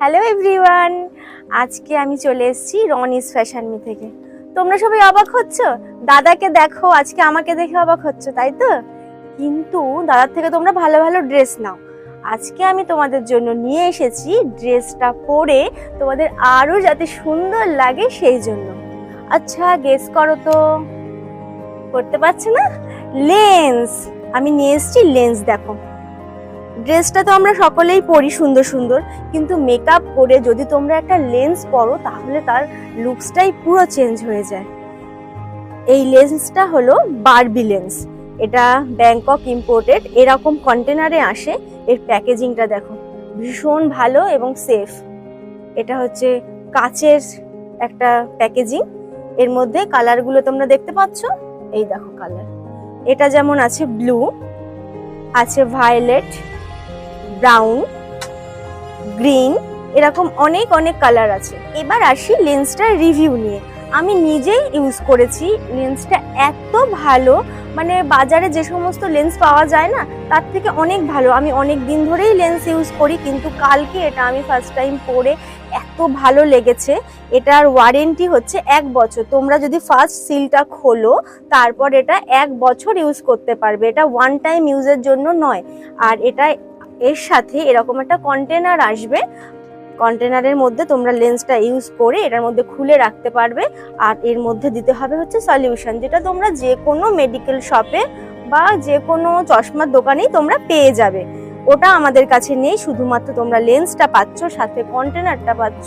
Hello everyone আজকে আমি চলে এসেছি রনিস ফ্যাশন মি থেকে। তোমরা সবাই অবাক হচ্ছ? দাদাকে দেখো, আজকে আমাকে দেখে অবাক হচ্ছ, তাই তো? কিন্তু দাদার থেকে তোমরা ভালো ভালো ড্রেস নাও। আজকে আমি তোমাদের জন্য নিয়ে এসেছি ড্রেসটা পরে তোমাদের আরও যাতে সুন্দর লাগে সেই জন্য। আচ্ছা গেস করো তো। করতে পারছে না? লেন্স আমি নিয়ে এসেছি লেন্স দেখো। ড্রেসটা তো আমরা সকলেই পরি সুন্দর সুন্দর, কিন্তু মেকআপ করে যদি তোমরা একটা লেন্স পরো, তাহলে তার লুকসটাই পুরো চেঞ্জ হয়ে যায়। এই লেন্সটা হলো বারবি লেন্স এটা ব্যাংকক ইম্পোর্টেড এরকম কন্টেনারে আসে, এর প্যাকেজিংটা দেখো। ভীষণ ভালো এবং সেফ এটা হচ্ছে কাচের একটা প্যাকেজিং এর মধ্যে কালারগুলো তোমরা দেখতে পাচ্ছ, এই দেখো কালার এটা যেমন আছে ব্লু আছে ভায়োলেট ব্রাউন, গ্রিন, এরকম অনেক অনেক কালার আছে। এবার আসি লেন্সটার রিভিউ নিয়ে। আমি নিজেই ইউজ করেছি লেন্সটা এত ভালো মানে বাজারে যে সমস্ত লেন্স পাওয়া যায় না, তার থেকে অনেক ভালো। আমি অনেক দিন ধরেই লেন্স ইউজ করি, কিন্তু কালকে এটা আমি ফার্স্ট টাইম পরে এত ভালো লেগেছে। এটার ওয়ারেন্টি হচ্ছে এক বছর। তোমরা যদি ফার্স্ট সিলটা খোলো, তারপর এটা এক বছর ইউজ করতে পারবে। এটা ওয়ান টাইম ইউজের জন্য নয়। আর এটা এর সাথে এরকম একটা কন্টেনার আসবে। কন্টেনারের মধ্যে তোমরা লেন্সটা ইউজ করে এটার মধ্যে খুলে রাখতে পারবে। আর এর মধ্যে দিতে হবে হচ্ছে সলিউশন যেটা তোমরা যে কোনো মেডিকেল শপে বা যে কোনো চশমার দোকানেই তোমরা পেয়ে যাবে। ওটা আমাদের কাছে নেই শুধুমাত্র তোমরা লেন্সটা পাচ্ছ সাথে কন্টেনারটা পাচ্ছ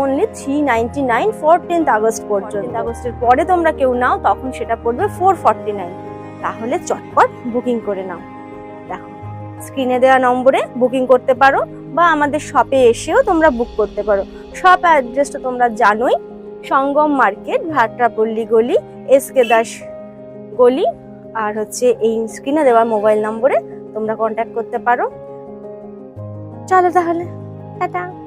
only three ninety nine fourteenth August পর্যন্ত। আগস্টের পরে তোমরা কেউ নাও তখন সেটা পড়বে ফোর ফর্টি নাইন তাহলে চটপট বুকিং করে নাও। দেখো। স্ক্রিনে দেওয়া নম্বরে বুকিং করতে পারো বা আমাদের শপে এসেও তোমরা বুক করতে পারো। শপ অ্যাড্রেসটা তোমরা জানোই। সঙ্গম মার্কেট ভাট্রাপল্লী গলি এস কে দাস গলি আর হচ্ছে এই স্ক্রিনে দেওয়া মোবাইল নম্বরে তোমরা কন্ট্যাক্ট করতে পারো। চলো তাহলে, টাটা।